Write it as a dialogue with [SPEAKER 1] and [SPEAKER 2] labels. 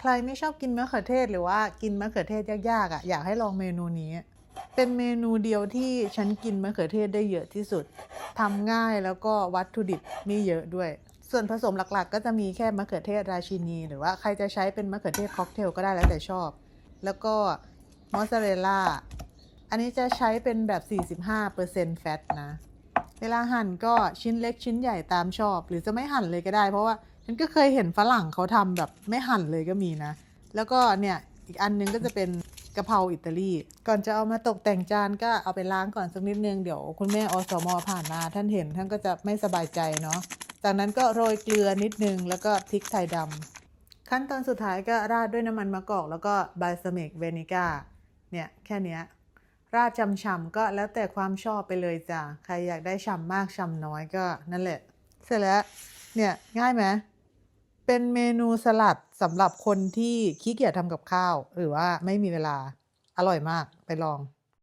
[SPEAKER 1] ใครไม่ชอบกินมะเขือเทศหรือว่ากินมะเขือเทศยากๆอะอยากให้ลองเมนูนี้ เป็นเมนูเดียวที่ฉันกินมะเขือเทศได้เยอะที่สุดทำง่ายแล้วก็วัตถุดิบไม่เยอะด้วย ส่วนผสมหลักๆ ก็จะมีแค่มะเขือเทศราชินี หรือว่าใครจะใช้เป็นมะเขือเทศค็อกเทลก็ได้แล้วแต่ชอบ แล้วก็มอสซาเรลล่าอันนี้จะใช้เป็นแบบ 45%แฟตนะ เวลาหั่นก็ชิ้นเล็กชิ้นใหญ่ตามชอบ หรือจะไม่หั่นเลยก็ได้ เพราะว่าฉันก็เคยเห็นฝรั่งเขาทำแบบไม่หั่นเลยก็มีนะ แล้วก็เนี่ยอีกอันนึงก็จะเป็นกะเพราอิตาลี ก่อนจะเอามาตกแต่งจานก็เอาไปล้างก่อนสักนิดนึง เดี๋ยวคุณแม่อสมอผ่านมาท่านเห็นท่านก็จะไม่สบายใจเนาะ จากนั้นก็โรยเกลือนิดนึง แล้วก็พริกไทยดำ ขั้นตอนสุดท้ายก็ราดด้วยน้ำมันมะกอก แล้วก็บาสมิกเวนิก้า เนี่ยแค่นี้ ราดฉ่ำๆก็แล้วแต่ความชอบไปเลยจ้ะ ใครอยากได้ฉ่ำมากฉ่ำน้อยก็นั่นแหละ เสร็จแล้ว เนี่ยง่ายไหมเป็นเมนูสลัดสำหรับคนที่ขี้เกียจทำกับข้าว หรือว่าไม่มีเวลาอร่อยมากไปลอง